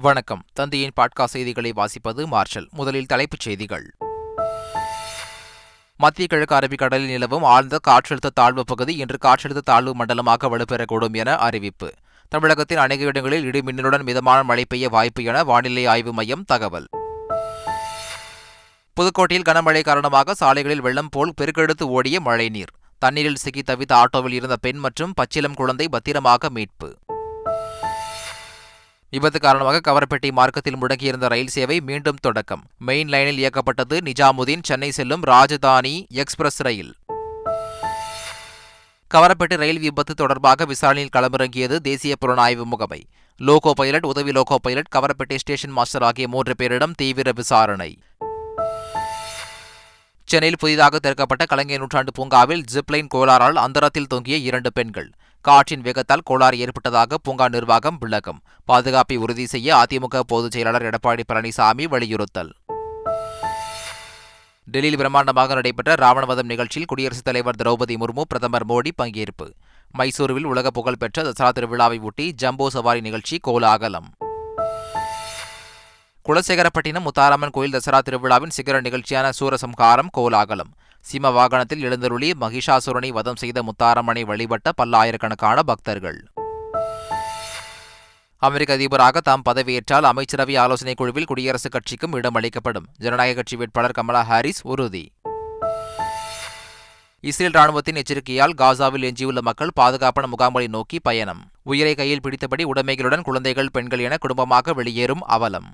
வணக்கம். தந்தையின் பாட்கா செய்திகளை வாசிப்பது மார்ஷல். முதலில் தலைப்புச் செய்திகள். மத்திய கிழக்கு அரபிக்கடலில் நிலவும் ஆழ்ந்த காற்றழுத்த தாழ்வு பகுதி இன்று காற்றழுத்த தாழ்வு மண்டலமாக வலுப்பெறக்கூடும் என அறிவிப்பு. தமிழகத்தின் அநேக இடங்களில் இடிமின்னலுடன் மிதமான மழை பெய்ய வாய்ப்பு என வானிலை ஆய்வு மையம் தகவல். புதுக்கோட்டையில் கனமழை காரணமாக சாலைகளில் வெள்ளம் போல் பெருக்கெடுத்து ஓடிய மழைநீர். தண்ணீரில் சிக்கி தவித்த ஆட்டோவில் இருந்த பெண் மற்றும் பச்சிலம் குழந்தை பத்திரமாக மீட்பு. விபத்து காரணமாக கவரப்பட்டி மார்க்கத்தில் முடங்கியிருந்த ரயில் சேவை மீண்டும் தொடக்கம். மெயின் லைனில் இயக்கப்பட்டது நிஜாமுதீன் சென்னை செல்லும் ராஜதானி எக்ஸ்பிரஸ் ரயில். கவரப்பட்டி ரயில் விபத்து தொடர்பாக விசாரணையில் களமிறங்கியது தேசிய புலனாய்வு முகமை. லோகோ பைலட் உதவி loco pilot Kavarapettai station master ஆகிய மூன்று பேரிடம் தீவிர விசாரணை. சென்னையில் புதிதாக திறக்கப்பட்ட கலைஞர் நூற்றாண்டு பூங்காவில் ஜிப்லைன் கோளாறால் அந்தரத்தில் தொங்கிய இரண்டு பெண்கள். காற்றின் வேகத்தால் கோளாறு ஏற்பட்டதாக பூங்கா நிர்வாகம் விளக்கம். பாதுகாப்பை உறுதி செய்ய அதிமுக பொதுச் செயலாளர் எடப்பாடி பழனிசாமி வலியுறுத்தல். டெல்லியில் பிரம்மாண்டமாக நடைபெற்ற ராவணவதம் நிகழ்ச்சியில் குடியரசுத் தலைவர் திரௌபதி முர்மு பிரதமர் மோடி பங்கேற்பு. மைசூருவில் உலக புகழ்பெற்ற தசரா திருவிழாவை ஒட்டி ஜம்போ சவாரி நிகழ்ச்சி கோலாகலம். குலசேகரப்பட்டினம் முத்தாரம்மன் கோயில் தசரா திருவிழாவின் சிகர நிகழ்ச்சியான சூரசம்ஹாரம் கோலாகலம். சிம்ம வாகனத்தில் எழுந்தருளி மகிஷாசுரனை வதம் செய்த முத்தாரம்மனை வழிபட்ட பல்லாயிரக்கணக்கான பக்தர்கள். அமெரிக்க அதிபராக தாம் பதவியேற்றால் அமைச்சரவை ஆலோசனைக் குழுவில் குடியரசுக் கட்சிக்கும் இடம் அளிக்கப்படும் ஜனநாயக கட்சி வேட்பாளர் கமலா ஹாரிஸ் உறுதி. இஸ்ரேல் ராணுவத்தின் எச்சரிக்கையால் காசாவில் எஞ்சியுள்ள மக்கள் பாதுகாப்பான முகாம்களை நோக்கி பயணம். உயிரை கையில் பிடித்தபடி உடைமைகளுடன் குழந்தைகள் பெண்கள் என குடும்பமாக வெளியேறும் அவலம்.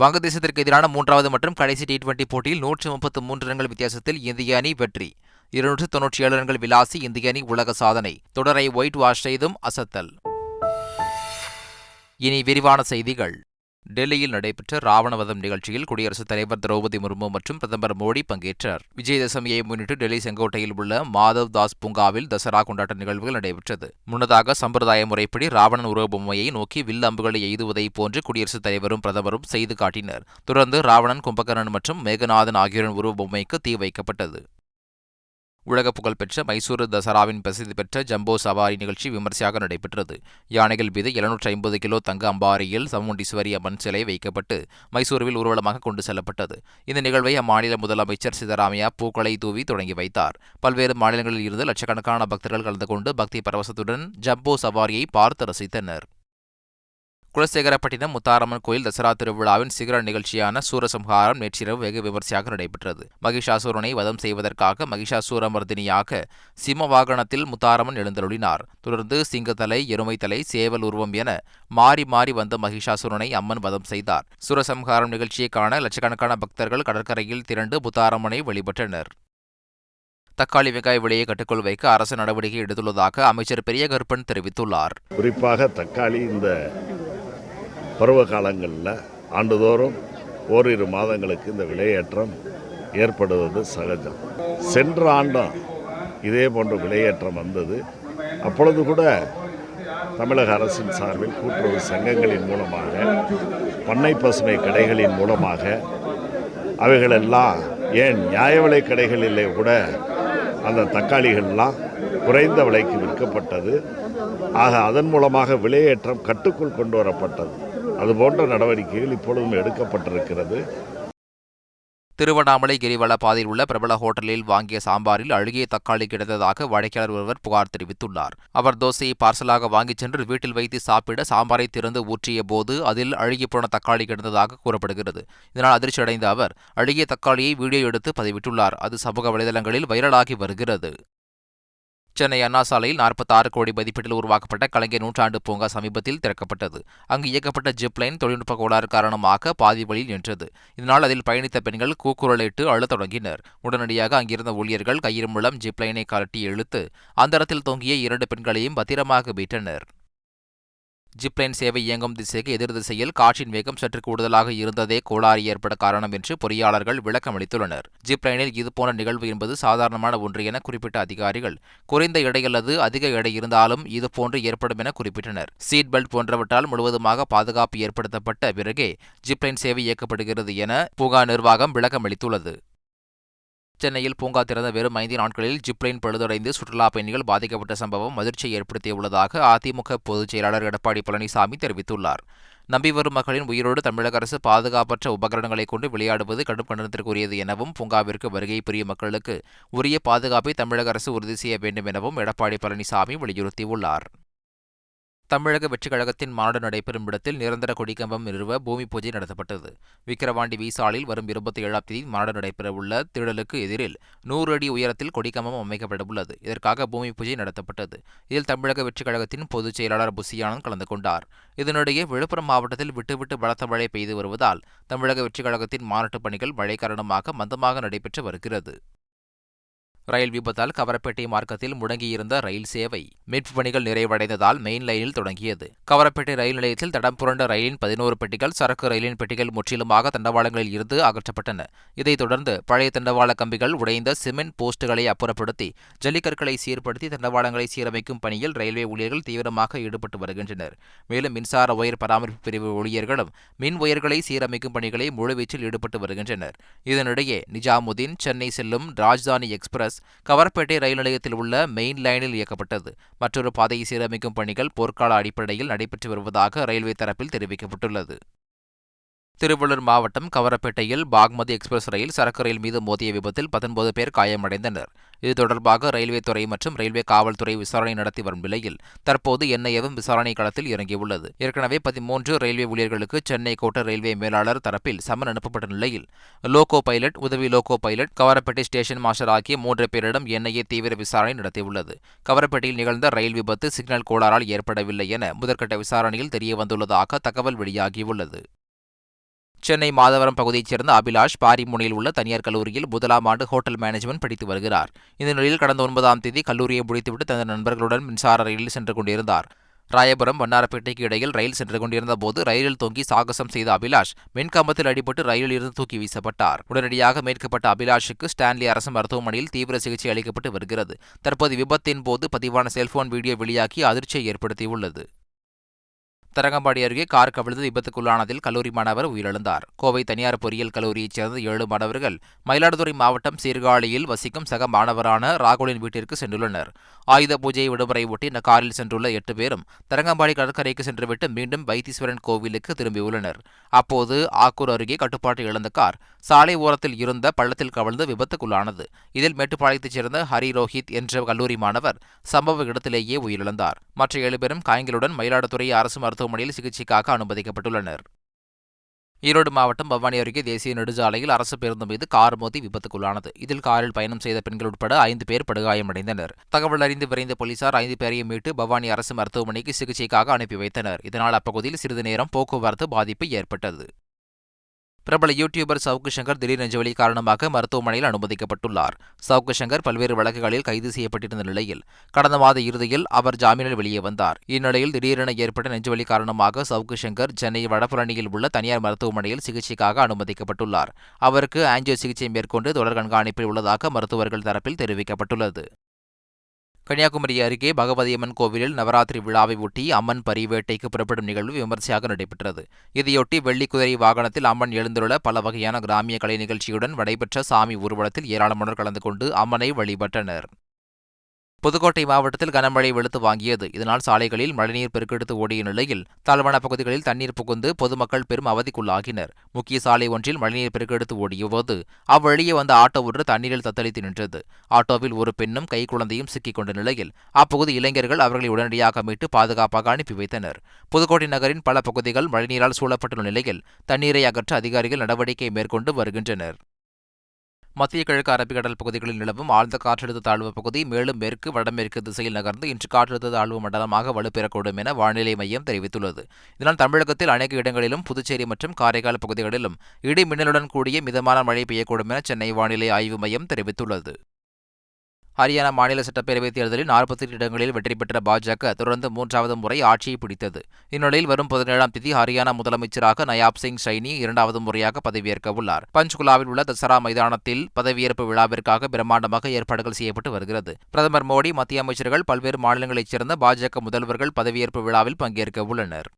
வங்கதேசத்திற்கு எதிரான மூன்றாவது மற்றும் கடைசி டி டுவெண்டி போட்டியில் நூற்று முப்பத்து மூன்று ரன்கள் வித்தியாசத்தில் இந்திய அணி வெற்றி. இருநூற்று தொன்னூற்றி ஏழு ரன்கள் விளாசி இந்திய அணி உலக சாதனை. தொடரை ஒயிட் வாஷ் செய்தும் அசத்தல். இனி விரிவான செய்திகள். டெல்லியில் நடைபெற்ற ராவணவதம் நிகழ்ச்சியில் குடியரசுத் தலைவர் திரௌபதி முர்மு மற்றும் பிரதமர் மோடி பங்கேற்றார். விஜயதசமியை முன்னிட்டு டெல்லி செங்கோட்டையில் உள்ள மாதவ் தாஸ் பூங்காவில் தசரா கொண்டாட்ட நிகழ்வுகள் நடைபெற்றது. முன்னதாக சம்பிரதாய முறைப்படி ராவணன் உருவ பொம்மையை நோக்கி வில் அம்புகளை எய்துவதை போன்று குடியரசுத் தலைவரும் பிரதமரும் செய்து காட்டினர். தொடர்ந்து ராவணன் கும்பகர்ணன் மற்றும் மேகநாதன் ஆகியோரின் உருவ பொம்மைக்கு தீ வைக்கப்பட்டது. உலக புகழ்பெற்ற மைசூரு தசராவின் பிரசித்தி பெற்ற ஜம்போ சவாரி நிகழ்ச்சி விமர்சையாக நடைபெற்றது. யானைகள் மீது எழுநூற்றி ஐம்பது கிலோ தங்க அம்பாரியில் சமுண்டீஸ்வரி அம்மன் சிலை வைக்கப்பட்டு மைசூருவில் ஊர்வலமாக கொண்டு செல்லப்பட்டது. இந்த நிகழ்வை அம்மாநில முதலமைச்சர் சித்தராமையா பூக்களை தூவி தொடங்கி வைத்தார். பல்வேறு மாநிலங்களில் இருந்து லட்சக்கணக்கான பக்தர்கள் கலந்து கொண்டு பக்தி பரவசத்துடன் ஜம்போ சவாரியை பார்த்து ரசித்தனர். குலசேகரப்பட்டினம் முத்தாரம்மன் கோயில் தசரா திருவிழாவின் சிகர நிகழ்ச்சியான சூரசம்ஹாரம் நேற்றிரவு வெகு விமர்சையாக நடைபெற்றது. மகிஷாசூரனை வதம் செய்வதற்காக மகிஷாசூரமர்தினியாக சிம்ம வாகனத்தில் முத்தாரம்மன் எழுந்தருளினார். தொடர்ந்து சிங்கத்தலை எருமைத்தலை சேவல் உருவம் என மாறி மாறி வந்த மகிஷாசுரனை அம்மன் வதம் செய்தார். சூரசம்ஹாரம் நிகழ்ச்சியை காண லட்சக்கணக்கான பக்தர்கள் கடற்கரையில் திரண்டு முத்தாரம்மனை வழிபட்டனர். தக்காளி வெங்காய விலையை கட்டுக்குள் வைக்க அரசு நடவடிக்கை எடுத்துள்ளதாக அமைச்சர் பெரிய கருப்பன் தெரிவித்துள்ளார். குறிப்பாக தக்காளி இந்த பருவ காலங்களில் ஆண்டுதோறும் ஓரிரு மாதங்களுக்கு இந்த விலையேற்றம் ஏற்படுவது சகஜம். சென்ற ஆண்டும் இதே போன்ற விலையேற்றம் வந்தது. அப்பொழுது கூட தமிழக அரசின் சார்பில் கூட்டுறவு சங்கங்களின் மூலமாக பண்ணை பசுமை கடைகளின் மூலமாக அவைகளெல்லாம் ஏன் நியாய விலை கடைகளிலே கூட அந்த தக்காளிகள்லாம் குறைந்த விலைக்கு விற்கப்பட்டது. ஆக அதன் மூலமாக விலையேற்றம் கட்டுக்குள் கொண்டு வரப்பட்டது. அதுபோன்ற நடவடிக்கைகள் இப்பொழுதும் எடுக்கப்பட்டிருக்கிறது. திருவண்ணாமலை கிரிவல பாதையில் உள்ள பிரபல ஹோட்டலில் வாங்கிய சாம்பாரில் அழுகிய தக்காளி கிடந்ததாக வாடிக்கையாளர் ஒருவர் புகார் தெரிவித்துள்ளார். அவர் தோசையை பார்சலாக வாங்கிச் சென்று வீட்டில் வைத்து சாப்பிட சாம்பாரை திறந்து ஊற்றிய போது அதில் அழுகிப்போன தக்காளி கிடந்ததாக கூறப்படுகிறது. இதனால் அதிர்ச்சியடைந்த அவர் அழுகிய தக்காளியை வீடியோ எடுத்து பதிவிட்டுள்ளார். அது சமூக வலைதளங்களில் வைரலாகி வருகிறது. சென்னை அண்ணா சாலையில் நாற்பத்தாறு கோடி மதிப்பீட்டில் உருவாக்கப்பட்ட கலைஞர் நூற்றாண்டு பூங்கா சமீபத்தில் திறக்கப்பட்டது. அங்கு இயக்கப்பட்ட ஜிப்லைன் தொழில்நுட்ப கோளாறு காரணமாக பாதி வழியில் நின்றது. இதனால் அதில் பயணித்த பெண்கள் கூக்குரலிட்டு அழத் தொடங்கினர். உடனடியாக அங்கிருந்த ஊழியர்கள் கயிறு மூலம் ஜிப்லைனை கலட்டி இழுத்து அந்தரத்தில் தொங்கிய இரண்டு பெண்களையும் பத்திரமாக மீட்டனர். ஜிப்லைன் சேவை இயங்கும் திசைக்கு எதிர் திசையில் காற்றின் வேகம் சற்று கூடுதலாக இருந்ததே கோளாறு ஏற்பட காரணம் என்று பொறியாளர்கள் விளக்கம் அளித்துள்ளனர். ஜிப்லைனில் இதுபோன்ற நிகழ்வு என்பது சாதாரணமான ஒன்று என குறிப்பிட்ட அதிகாரிகள் குறைந்த எடை அல்லது அதிக எடை இருந்தாலும் இதுபோன்று ஏற்படும் என குறிப்பிட்டனர். சீட் பெல்ட் போன்றவற்றால் முழுவதுமாக பாதுகாப்பு ஏற்படுத்தப்பட்ட பிறகே ஜிப்லைன் சேவை இயக்கப்படுகிறது என பூகா நிர்வாகம் விளக்கம் அளித்துள்ளது. சென்னையில் பூங்கா திறந்த வெறும் ஐந்து நாட்களில் ஜிப்லைன் பழுதடைந்து சுற்றுலா பயணிகள் பாதிக்கப்பட்ட சம்பவம் அதிர்ச்சியை ஏற்படுத்தியுள்ளதாக அதிமுக பொதுச் செயலாளர் எடப்பாடி பழனிசாமி தெரிவித்துள்ளார். நம்பி வரும் மக்களின் உயிரோடு தமிழக அரசு பாதுகாப்பற்ற உபகரணங்களை கொண்டு விளையாடுவது கடும் கண்டனத்திற்குரியது எனவும் பூங்காவிற்கு வருகை புரியும் மக்களுக்கு உரிய பாதுகாப்பை தமிழக அரசு உறுதி செய்ய வேண்டும் எனவும் எடப்பாடி பழனிசாமி வலியுறுத்தியுள்ளார். தமிழக வெற்றிக் கழகத்தின் மாநாடு நடைபெறும் இடத்தில் நிரந்தர கொடிக்கம்பம் நிறுவ பூமி பூஜை நடத்தப்பட்டது. விக்கிரவாண்டி வீசாலில் வரும் இருபத்தி ஏழாம் தேதி மாநாடு நடைபெறவுள்ள திடலுக்கு எதிரில் நூறு அடி உயரத்தில் கொடிக்கம்பம் அமைக்கப்படவுள்ளது. இதற்காக பூமி பூஜை நடத்தப்பட்டது. இதில் தமிழக வெற்றிக் கழகத்தின் பொதுச் செயலாளர் புசியானந்த் கலந்து கொண்டார். இதனிடையே விழுப்புரம் மாவட்டத்தில் விட்டுவிட்டு பலத்த மழை பெய்து வருவதால் தமிழக வெற்றிக் கழகத்தின் மாநாட்டுப் பணிகள் மழை காரணமாக மந்தமாக நடைபெற்று வருகிறது. ரயில் விபத்தால் கவரப்பேட்டை மார்க்கத்தில் முடங்கியிருந்த ரயில் சேவை மீட்புப் பணிகள் நிறைவடைந்ததால் மெயின் லைனில் தொடங்கியது. கவரப்பேட்டை ரயில் நிலையத்தில் தடம் புரண்ட ரயிலின் பதினோரு பெட்டிகள் சரக்கு ரயிலின் பெட்டிகள் முற்றிலுமாக தண்டவாளங்களில் இருந்து அகற்றப்பட்டன. இதைத் தொடர்ந்து பழைய தண்டவாள கம்பிகள் உடைந்த சிமெண்ட் போஸ்டுகளை அப்புறப்படுத்தி ஜல்லிக்கற்களை சீர்படுத்தி தண்டவாளங்களை சீரமைக்கும் பணியில் ரயில்வே ஊழியர்கள் தீவிரமாக ஈடுபட்டு வருகின்றனர். மேலும் மின்சார ஒயர் பராமரிப்பு பிரிவு ஊழியர்களும் மின் ஒயர்களை சீரமைக்கும் பணிகளை முழுவீச்சில் ஈடுபட்டு வருகின்றனர். இதனிடையே நிஜாமுதீன் சென்னை செல்லும் ராஜ்தானி எக்ஸ்பிரஸ் கவரப்பேட்டை ரயில் நிலையத்தில் உள்ள மெயின் லைனில் இயக்கப்பட்டது. மற்றொரு பாதையை சீரமைக்கும் பணிகள் போர்க்கால அடிப்படையில் நடைபெற்று வருவதாக ரயில்வே தரப்பில் தெரிவிக்கப்பட்டுள்ளது. திருவள்ளூர் மாவட்டம் கவரப்பேட்டையில் பாக்மதி எக்ஸ்பிரஸ் ரயில் சரக்கு ரயில் மீது மோதிய விபத்தில் பத்தொன்பது பேர் காயமடைந்தனர். இது தொடர்பாக ரயில்வே துறை மற்றும் ரயில்வே காவல்துறை விசாரணை நடத்தி வரும் நிலையில் தற்போது என்ஐஏவும் விசாரணை களத்தில் இறங்கியுள்ளது. ஏற்கனவே பதிமூன்று ரயில்வே ஊழியர்களுக்கு சென்னை கோட்ட ரயில்வே மேலாளர் தரப்பில் சம்மன் அனுப்பப்பட்ட நிலையில் லோகோ பைலட் உதவி loco pilot Kavarapettai station master ஆகிய மூன்று பேரிடம் என்ஐஏ தீவிர விசாரணை நடத்தியுள்ளது. கவரப்பேட்டையில் நிகழ்ந்த ரயில் விபத்து சிக்னல் கோளாறால் ஏற்படவில்லை என முதற்கட்ட விசாரணையில் தெரியவந்துள்ளதாக தகவல் வெளியாகியுள்ளது. சென்னை மாதவரம் பகுதியைச் சேர்ந்த அபிலாஷ் பாரிமுனையில் உள்ள தனியார் கல்லூரியில் முதலாம் ஆண்டு ஹோட்டல் மேனேஜ்மெண்ட் படித்து வருகிறார். இந்த நிலையில் கடந்த ஒன்பதாம் தேதி கல்லூரியை முடித்துவிட்டு தனது நண்பர்களுடன் மின்சார ரயிலில் சென்று கொண்டிருந்தார். ராயபுரம் வண்ணாரப்பேட்டைக்கு இடையில் ரயில் சென்று கொண்டிருந்த போது ரயிலில் தொங்கி சாகசம் செய்த அபிலாஷ் மின்கம்பத்தில் அடிபட்டு ரயிலில் இருந்து தூக்கி வீசப்பட்டார். உடனடியாக மேற்கப்பட்ட அபிலாஷுக்கு ஸ்டான்லி அரசு மருத்துவமனையில் தீவிர சிகிச்சை அளிக்கப்பட்டு வருகிறது. தற்போது விபத்தின் போது பதிவான செல்போன் வீடியோ வெளியாகி அதிர்ச்சியை ஏற்படுத்தியுள்ளது. தரங்கம்பாடி அருகே கார் கவிழ்ந்து விபத்துக்குள்ளானதில் கல்லூரி மாணவர் உயிரிழந்தார். கோவை தனியார் பொறியியல் கல்லூரியைச் சேர்ந்த ஏழு மாணவர்கள் மயிலாடுதுறை மாவட்டம் சீர்காழியில் வசிக்கும் சக மாணவரான ராகுலின் வீட்டிற்கு சென்றுள்ளனர். ஆயுத பூஜையை விடுமுறை ஒட்டி இந்த காரில் சென்றுள்ள எட்டு பேரும் தரங்கம்பாடி கடற்கரைக்கு சென்றுவிட்டு மீண்டும் வைத்தீஸ்வரன் கோவிலுக்கு திரும்பியுள்ளனர் அப்போது ஆக்கூர் அருகே கட்டுப்பாட்டை இழந்த கார் சாலை ஓரத்தில் இருந்த பள்ளத்தில் கவிழ்ந்து விபத்துக்குள்ளானது. இதில் மேட்டுப்பாளையத்தைச் சேர்ந்த ஹரி ரோஹித் என்ற கல்லூரி மாணவர் சம்பவ இடத்திலேயே உயிரிழந்தார். மற்ற ஏழு பேரும் காயங்களுடன் மயிலாடுதுறை அரசு மருத்துவமனையில் சிகிச்சைக்காக அனுமதிக்கப்பட்டுள்ளனர். ஈரோடு மாவட்டம் பவானி அருகே தேசிய நெடுஞ்சாலையில் அரசு பேருந்து மீது கார் மோதி விபத்துக்குள்ளானது. இதில் காரில் பயணம் செய்த பெண்கள் உட்பட ஐந்து பேர் படுகாயமடைந்தனர். தகவல் அறிந்து விரைந்த போலீசார் ஐந்து பேரையும் மீட்டு பவானி அரசு மருத்துவமனைக்கு சிகிச்சைக்காக அனுப்பி வைத்தனர். இதனால் அப்பகுதியில் சிறிது நேரம் போக்குவரத்து பாதிப்பு ஏற்பட்டது. பிரபல யூடியூபர் சவுக்கு சங்கர் திடீர் நெஞ்சுவலி காரணமாக மருத்துவமனையில் அனுமதிக்கப்பட்டுள்ளார். சவுக்கு சங்கர் பல்வேறு வழக்குகளில் கைது செய்யப்பட்டிருந்த நிலையில் கடந்த மாத இறுதியில் அவர் ஜாமீனில் வெளியே வந்தார். இந்நிலையில் திடீரென ஏற்பட்ட நெஞ்சுவலி காரணமாக சவுக்கு சங்கர் சென்னை வடபழனியில் உள்ள தனியார் மருத்துவமனையில் சிகிச்சைக்காக அனுமதிக்கப்பட்டுள்ளார். அவருக்கு ஆஞ்சியோ சிகிச்சை மேற்கொண்டு தொடர் கண்காணிப்பில் உள்ளதாக மருத்துவர்கள் தரப்பில் தெரிவிக்கப்பட்டுள்ளது. கன்னியாகுமரி அருகே பகவதியம்மன் கோவிலில் நவராத்திரி விழாவை ஒட்டி அம்மன் பரிவேட்டைக்கு புறப்படும் நிகழ்வு விமர்சையாக நடைபெற்றது. இதையொட்டி வெள்ளிக்குதிரை வாகனத்தில் அம்மன் எழுந்துள்ள பல வகையான கிராமிய கலை நிகழ்ச்சியுடன் நடைபெற்ற சாமி ஊர்வலத்தில் ஏராளமானோர் கலந்து கொண்டு அம்மனை வழிபட்டனர். புதுக்கோட்டை மாவட்டத்தில் கனமழை வெளுத்து வாங்கியது. இதனால் சாலைகளில் மழைநீர் பெருக்கெடுத்து ஓடிய நிலையில் தாழ்வான பகுதிகளில் தண்ணீர் புகுந்து பொதுமக்கள் பெரும் அவதிக்குள்ளாகினர். முக்கிய சாலை ஒன்றில் மழைநீர் பெருக்கெடுத்து ஓடியபோது அவ்வழியே வந்த ஆட்டோ ஒன்று தண்ணீரில் தத்தளித்து நின்றது. ஆட்டோவில் ஒரு பெண்ணும் கைக்குழந்தையும் சிக்கிக் கொண்ட நிலையில் அப்பகுதி இளைஞர்கள் அவர்களை உடனடியாக மீட்டு பாதுகாப்பாக அனுப்பி வைத்தனர். புதுக்கோட்டை நகரின் பல பகுதிகள் மழைநீரால் சூழப்பட்டுள்ள நிலையில் தண்ணீரை அகற்ற அதிகாரிகள் நடவடிக்கை மேற்கொண்டு வருகின்றனர். மத்திய கிழக்கு அரபிக்கடல் பகுதிகளில் நிலவும் ஆழ்ந்த காற்றழுத்த தாழ்வு பகுதி மேலும் மேற்கு வடமேற்கு திசையில் நகர்ந்து இன்று காற்றழுத்த தாழ்வு மண்டலமாக வலுப்பெறக்கூடும் என வானிலை மையம் தெரிவித்துள்ளது. இதனால் தமிழகத்தில் அநேக இடங்களிலும் புதுச்சேரி மற்றும் காரைக்கால் பகுதிகளிலும் இடி மின்னலுடன் கூடிய மிதமான மழை பெய்யக்கூடும் என சென்னை வானிலை ஆய்வு மையம் தெரிவித்துள்ளது. ஹரியானா மாநில சட்டப்பேரவைத் தேர்தலில் நாற்பத்தி எட்டு இடங்களில் வெற்றி பெற்ற பாஜக தொடர்ந்து மூன்றாவது முறை ஆட்சியை பிடித்தது. இந்நிலையில் வரும் பதினேழாம் தேதி ஹரியானா முதலமைச்சராக நயாப் சிங் சைனி இரண்டாவது முறையாக பதவியேற்க உள்ளார். பஞ்ச்குலாவில் உள்ள தசரா மைதானத்தில் பதவியேற்பு விழாவிற்காக பிரம்மாண்டமாக ஏற்பாடுகள் செய்யப்பட்டு வருகிறது. பிரதமர் மோடி மத்திய அமைச்சர்கள் பல்வேறு மாநிலங்களைச் சேர்ந்த பாஜக முதல்வர்கள் பதவியேற்பு விழாவில் பங்கேற்க உள்ளனர்.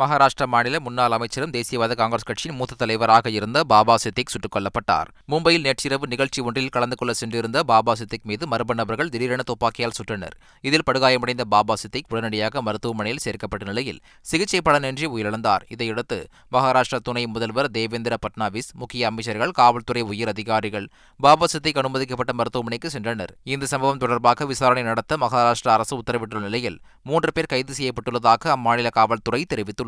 மகாராஷ்டிரா மாநில முன்னாள் அமைச்சரும் தேசியவாத காங்கிரஸ் கட்சியின் மூத்த தலைவராக இருந்த பாபா சித்திக் சுட்டுக் கொல்லப்பட்டார் மும்பையில் நேற்றிரவு நிகழ்ச்சி ஒன்றில் கலந்து கொள்ள சென்றிருந்த பாபா சித்திக் மீது மர்ம நபர்கள் திடீரென துப்பாக்கியால் சுட்டனர். இதில் படுகாயமடைந்த பாபா சித்திக் உடனடியாக மருத்துவமனையில் சேர்க்கப்பட்ட நிலையில் சிகிச்சை பலனின்றி உயிரிழந்தார். இதையடுத்து மகாராஷ்டிரா துணை முதல்வர் தேவேந்திர பட்னாவிஸ் முக்கிய அமைச்சர்கள் காவல்துறை உயர் அதிகாரிகள் பாபா சித்திக் அனுமதிக்கப்பட்ட மருத்துவமனைக்கு சென்றனர். இந்த சம்பவம் தொடர்பாக விசாரணை நடத்த மகாராஷ்டிரா அரசு உத்தரவிட்டுள்ள நிலையில் மூன்று பேர் கைது செய்யப்பட்டுள்ளதாக அம்மாநில காவல்துறை தெரிவித்துள்ளது.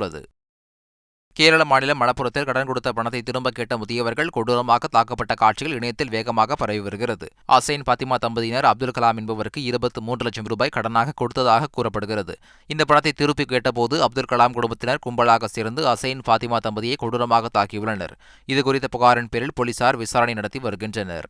கேரள மாநிலம் மலப்புரத்தில் கடன் கொடுத்த பணத்தை திரும்ப கேட்ட முதியவர்கள் கொடூரமாக தாக்கப்பட்ட காட்சிகள் இணையத்தில் வேகமாக பரவி வருகிறது. அசைன் பாத்திமா தம்பதியினர் அப்துல் கலாம் என்பவருக்கு இருபத்தி மூன்று லட்சம் ரூபாய் கடனாக கொடுத்ததாக கூறப்படுகிறது. இந்த பணத்தை திருப்பி கேட்டபோது அப்துல் கலாம் குடும்பத்தினர் கும்பலாக சேர்ந்து அசைன் பாத்திமா தம்பதியை கொடூரமாக தாக்கியுள்ளனர். இதுகுறித்த புகாரின் பேரில் போலீசார் விசாரணை நடத்தி வருகின்றனர்.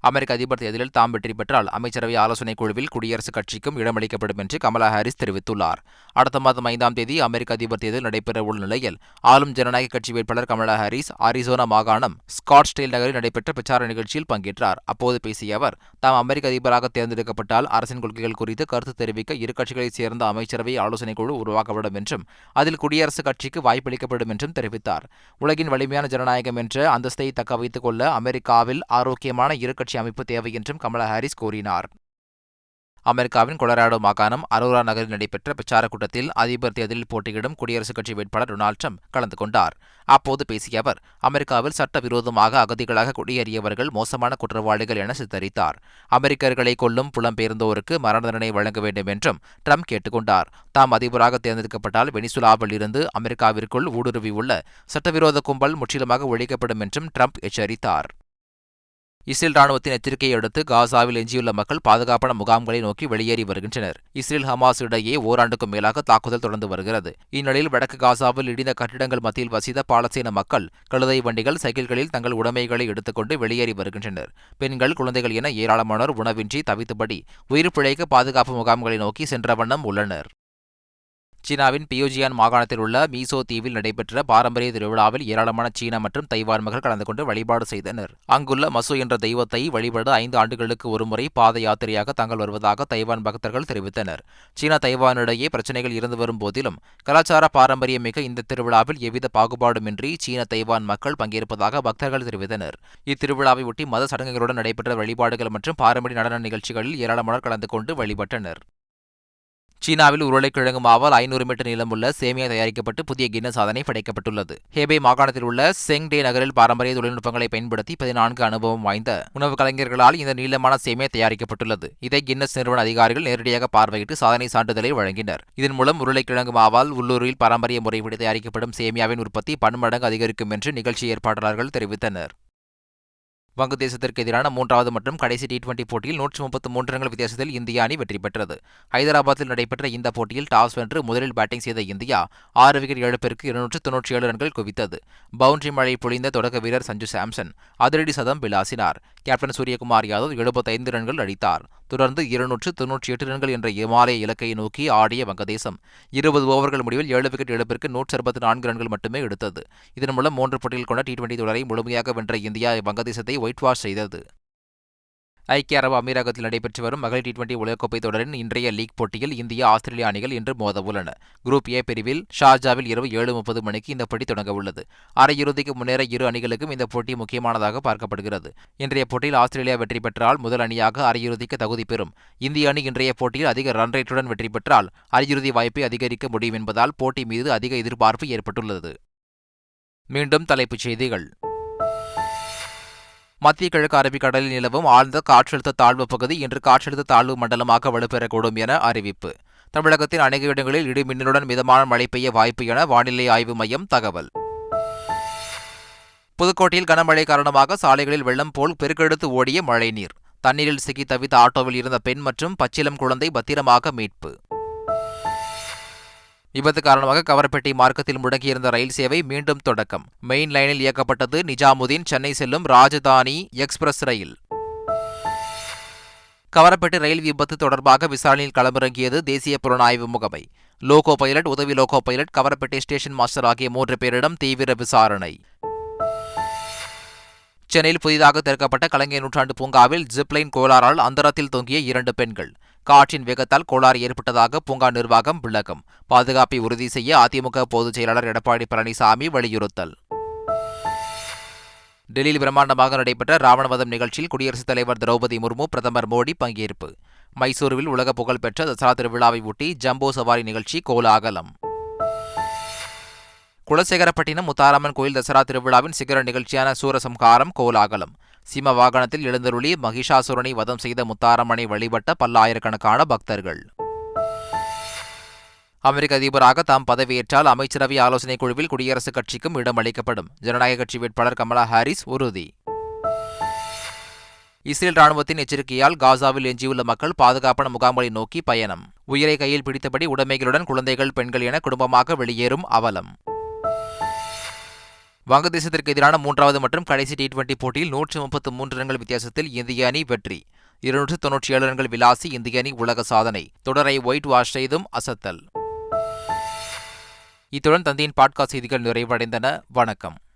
அமெரிக்க அதிபர் தேர்தலில் தாம் வெற்றி பெற்றால் அமைச்சரவை ஆலோசனைக் குழுவில் குடியரசுக் கட்சிக்கும் இடமளிக்கப்படும் என்று கமலா ஹாரிஸ் தெரிவித்துள்ளார். அடுத்த மாதம் ஐந்தாம் தேதி அமெரிக்க அதிபர் தேர்தல் நடைபெறவுள்ள நிலையில் ஆளும் ஜனநாயக கட்சி வேட்பாளர் கமலா ஹாரிஸ் அரிசோனா மாகாணம் ஸ்காட்ஸ்டேல் நகரில் நடைபெற்ற பிரச்சார நிகழ்ச்சியில் பங்கேற்றார். அப்போது பேசிய அவர் தாம் அமெரிக்க அதிபராக தேர்ந்தெடுக்கப்பட்டால் அரசின் கொள்கைகள் குறித்து கருத்து தெரிவிக்க இரு கட்சிகளைச் சேர்ந்த அமைச்சரவை ஆலோசனைக் குழு உருவாக்கப்படும் என்றும் அதில் குடியரசுக் கட்சிக்கு வாய்ப்பளிக்கப்படும் என்றும் தெரிவித்தார். உலகின் வலிமையான ஜனநாயகம் என்ற அந்தஸ்தை தக்க வைத்துக் கொள்ள அமெரிக்காவில் ஆரோக்கியமான இரு கட்சி அமைப்பு தேவை என்றும் கமலா ஹாரிஸ் கூறினார். அமெரிக்காவின் கொலராடோ மாகாணம் அரோரா நகரில் நடைபெற்ற பிரச்சார கூட்டத்தில் அதிபர் தேர்தலில் போட்டியிடும் குடியரசுக் கட்சி வேட்பாளர் டொனால்ட் ட்ரம்ப் கலந்து கொண்டார். அப்போது பேசிய அவர் அமெரிக்காவில் சட்டவிரோதமாக அகதிகளாக குடியேறியவர்கள் மோசமான குற்றவாளிகள் என சித்தரித்தார். அமெரிக்கர்களை கொல்லும் புலம்பெயர்ந்தோருக்கு மரண தண்டனை வழங்க வேண்டும் என்றும் ட்ரம்ப் கேட்டுக்கொண்டார் தாம் அதிபராக தேர்ந்தெடுக்கப்பட்டால் வெனிசுலாவில் இருந்து அமெரிக்காவிற்குள் ஊடுருவியுள்ள சட்டவிரோத கும்பல் முற்றிலுமாக ஒழிக்கப்படும் என்றும் ட்ரம்ப் எச்சரித்தார். இஸ்ரேல் ராணுவத்தின் எச்சரிக்கையை அடுத்து காசாவில் எஞ்சியுள்ள மக்கள் பாதுகாப்பான முகாம்களை நோக்கி வெளியேறி வருகின்றனர். இஸ்ரேல் ஹமாஸ் இடையே ஓராண்டுக்கும் மேலாக தாக்குதல் தொடர்ந்து வருகிறது. இந்நிலையில் வடக்கு காசாவில் இடிந்த கட்டிடங்கள் மத்தியில் வசித்த பாலஸ்தீன மக்கள் கழுதை வண்டிகள் சைக்கிள்களில் தங்கள் உடைமைகளை எடுத்துக்கொண்டு வெளியேறி வருகின்றனர். பெண்கள் குழந்தைகள் என ஏராளமானோர் உணவின்றி தவித்தபடி உயிர் பிழைக்க பாதுகாப்பு முகாம்களை நோக்கி சென்ற வண்ணம் உள்ளனர். சீனாவின் பியோஜியான் மாகாணத்தில் உள்ள மீசோ தீவில் நடைபெற்ற பாரம்பரிய திருவிழாவில் ஏராளமான சீன மற்றும் தைவான் மக்கள் கலந்து கொண்டு வழிபாடு செய்தனர். அங்குள்ள மசு என்ற தெய்வத்தை வழிபட ஐந்து ஆண்டுகளுக்கு ஒருமுறை பாத யாத்திரையாக தாங்கள் வருவதாக தைவான் பக்தர்கள் தெரிவித்தனர். சீனா தைவானிடையே பிரச்சனைகள் இருந்து வரும் போதிலும் கலாச்சார பாரம்பரியமிக்க இந்த திருவிழாவில் எவ்வித பாகுபாடுமின்றி சீன தைவான் மக்கள் பங்கேற்பதாக பக்தர்கள் தெரிவித்தனர். இத்திருவிழாவை ஒட்டி மத சடங்குகளுடன் நடைபெற்ற வழிபாடுகள் மற்றும் பாரம்பரிய நடன நிகழ்ச்சிகளில் ஏராளமானோர் கலந்து கொண்டு வழிபட்டனர். சீனாவில் உருளைக்கிழங்கு மாவால் ஐநூறு மீட்டர் நீளமுள்ள சேமியா தயாரிக்கப்பட்டு புதிய கின்னஸ் சாதனை படைக்கப்பட்டுள்ளது. ஹேபே மாகாணத்தில் உள்ள செங்டே நகரில் பாரம்பரிய தொழில்நுட்பங்களை பயன்படுத்தி பதினான்கு அனுபவம் வாய்ந்த உணவு கலைஞர்களால் இந்த நீளமான சேமியா தயாரிக்கப்பட்டுள்ளது. இதை கின்னஸ் நிறுவன அதிகாரிகள் நேரடியாக பார்வையிட்டு சாதனை சான்றிதழை வழங்கினர். இதன் மூலம் உருளைக்கிழங்கு மாவால் உள்ளூரில் பாரம்பரிய முறைப்படி தயாரிக்கப்படும் சேமியாவின் உற்பத்தி பன்மடங்கு அதிகரிக்கும் என்று நிகழ்ச்சி ஏற்பாட்டாளர்கள் தெரிவித்தனர். வங்கதேசத்திற்கு எதிரான மூன்றாவது மற்றும் கடைசி டி டுவெண்டி போட்டியில் நூற்றி முப்பத்து மூன்று ரன்கள் வித்தியாசத்தில் இந்திய அணி வெற்றி பெற்றது. ஹைதராபாத்தில் நடைபெற்ற இந்த போட்டியில் டாஸ் வென்று முதலில் பேட்டிங் செய்த இந்தியா ஆறு விக்கெட் இழப்பிற்கு இருநூற்று தொன்னூற்றி ஏழு ரன்கள் குவித்தது. பவுண்டரி மழை பொழிந்த தொடக்க வீரர் சஞ்சு சாம்சன் அதிரடி சதம் விளாசினார். கேப்டன் சூரியகுமார் யாதவ் எழுபத்தைந்து ரன்கள் அடித்தார். தொடர்ந்து இருநூற்று தொன்னூற்றி எட்டு ரன்கள் என்ற இமாலய இலக்கையை நோக்கி ஆடிய வங்கதேசம் இருபது ஓவர்கள் முடிவில் ஏழு விக்கெட் இழப்பிற்கு நூற்றி அறுபத்தி நான்கு ரன்கள் மட்டுமே எடுத்தது. இதன் மூலம் மூன்று போட்டியில் கொண்ட டி டுவெண்டி தொடரை முழுமையாக வென்ற இந்தியா வங்கதேசத்தை ஒயிட் வாஷ் செய்தது. ஐக்கிய அரபு அமீரகத்தில் நடைபெற்று வரும் மகளிர் டி டுவெண்டி உலகக்கோப்பை தொடரின் இன்றைய லீக் போட்டியில் இந்தியா ஆஸ்திரேலிய அணிகள் இன்று மோதவுள்ளன. குரூப் ஏ பிரிவில் ஷார்ஜாவில் இரவு ஏழு முப்பது மணிக்கு இந்த போட்டி தொடங்க உள்ளது. அரையிறுதிக்கு முன்னேற இரு அணிகளுக்கும் இந்த போட்டி முக்கியமானதாக பார்க்கப்படுகிறது. இன்றைய போட்டியில் ஆஸ்திரேலியா வெற்றி பெற்றால் முதல் அணியாக அரையிறுதிக்கு தகுதி பெறும். இந்திய அணி இன்றைய போட்டியில் அதிக ரன் ரேட்டுடன் வெற்றி பெற்றால் அரையிறுதி வாய்ப்பை அதிகரிக்க முடியும் என்பதால் போட்டி மீது அதிக எதிர்பார்ப்பு ஏற்பட்டுள்ளது. மீண்டும் தலைப்புச் செய்திகள். மத்திய கிழக்கு அரபிக்கடலில் நிலவும் ஆழ்ந்த காற்றழுத்த தாழ்வு பகுதி இன்று காற்றழுத்த தாழ்வு மண்டலமாக வலுப்பெறக்கூடும் என அறிவிப்பு. தமிழகத்தின் அநேக இடங்களில் இடிமின்னலுடன் மிதமான மழை பெய்ய வாய்ப்பு என வானிலை ஆய்வு மையம் தகவல். புதுக்கோட்டையில் கனமழை காரணமாக சாலைகளில் வெள்ளம் போல் பெருக்கெடுத்து ஓடிய மழைநீர். தண்ணீரில் சிக்கி தவித்த ஆட்டோவில் இருந்த பெண் மற்றும் பச்சிலம் குழந்தை பத்திரமாக மீட்பு. விபத்து காரணமாக கவரப்பேட்டை மார்க்கத்தில் முடங்கியிருந்த ரயில் சேவை மீண்டும் தொடக்கம். மெயின் லைனில் இயக்கப்பட்டது நிஜாமுதீன் சென்னை செல்லும் ராஜதானி எக்ஸ்பிரஸ் ரயில். கவரப்பேட்டை ரயில் விபத்து தொடர்பாக விசாரணையில் களமிறங்கியது தேசிய புலனாய்வு முகமை. லோகோ பைலட் உதவி loco pilot Kavarapettai station master ஆகிய மூன்று பேரிடம் தீவிர விசாரணை. சென்னையில் புதிதாக திறக்கப்பட்ட கலைஞர் நூற்றாண்டு பூங்காவில் ஜிப்லைன் கோளாறால் அந்தரத்தில் தொங்கிய இரண்டு பெண்கள். காற்றின் வேகத்தால் கோளாறு ஏற்பட்டதாக பூங்கா நிர்வாகம் விளக்கம். பாதுகாப்பை உறுதி செய்ய அதிமுக பொதுச் செயலாளர் எடப்பாடி பழனிசாமி வலியுறுத்தல். டெல்லியில் பிரம்மாண்டமாக நடைபெற்ற ராவணவதம் நிகழ்ச்சியில் குடியரசுத் தலைவர் திரௌபதி முர்மு பிரதமர் மோடி பங்கேற்பு. மைசூருவில் உலக புகழ்பெற்ற தசரா திருவிழாவை ஒட்டி ஜம்போ சவாரி நிகழ்ச்சி கோலாகலம். குலசேகரப்பட்டினம் முத்தாரம்மன் கோயில் தசரா திருவிழாவின் சிகர நிகழ்ச்சியான சூரசம்ஹாரம் கோலாகலம். சிம்ம வாகனத்தில் எழுந்தருளி மகிஷாசுரனை வதம் செய்த முத்தாரம்மனை வழிபட்ட பல்லாயிரக்கணக்கான பக்தர்கள். அமெரிக்க அதிபராக தாம் பதவியேற்றால் அமைச்சரவை ஆலோசனைக் குழுவில் குடியரசுக் கட்சிக்கும் இடம் அளிக்கப்படும் ஜனநாயக கட்சி வேட்பாளர் கமலா ஹாரிஸ் உறுதி. இஸ்ரேல் ராணுவத்தின் எச்சரிக்கையால் காசாவில் எஞ்சியுள்ள மக்கள் பாதுகாப்பான முகாம்களை நோக்கி பயணம். உயிரை கையில் பிடித்தபடி உடைமைகளுடன் குழந்தைகள் பெண்கள் என குடும்பமாக வெளியேறும் அவலம். வங்கதேசத்திற்கு எதிரான மூன்றாவது மற்றும் கடைசி டி டுவெண்டி போட்டியில் நூற்று முப்பத்து மூன்று ரன்கள் வித்தியாசத்தில் இந்திய அணி வெற்றி. இருநூற்று தொன்னூற்றி ஏழு ரன்கள் விளாசி இந்திய அணி உலக சாதனை. தொடரை ஒயிட் வாஷ் செய்தும் அசத்தல். இத்துடன் தந்தையின் பாட்காஸ்ட் செய்திகள் நிறைவடைந்தன. வணக்கம்.